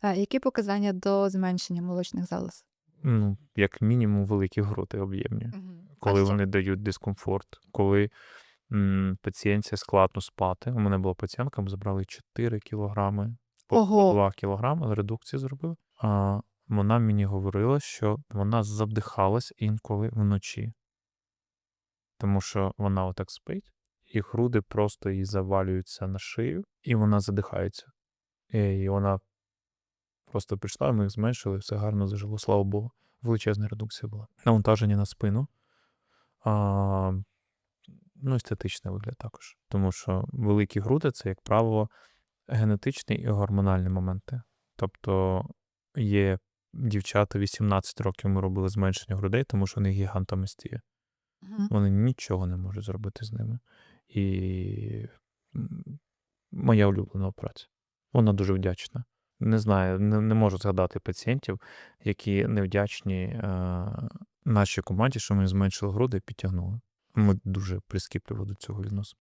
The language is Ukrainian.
А які показання до зменшення молочних залоз? Ну, як мінімум, великі груди об'ємні. А Коли ще? вони дають дискомфорт, коли м, пацієнтці складно спати. У мене була пацієнтка, ми забрали 4 кілограми, Ого. 2 кілограми, редукцію зробили. А, вона мені говорила, що вона задихалась інколи вночі. Тому що вона отак спить, і груди просто їй завалюються на шию, і вона задихається. І вона просто прийшла, ми їх зменшили, все гарно зажило, слава Богу. Величезна редукція була. Навантаження на спину. А, ну, естетичний вигляд також. Тому що великі груди це, як правило, генетичні і гормональні моменти. Тобто є дівчата 18 років ми робили зменшення грудей, тому що вони гігантомістії. Мгм. Вони нічого не можуть зробити з ними. І моя улюблена операція. Вона дуже вдячна. Не знаю, не, не можу згадати пацієнтів, які невдячні е, нашій команді, що ми зменшили груди і підтягнули. Ми дуже прискіпливо до цього відносимо.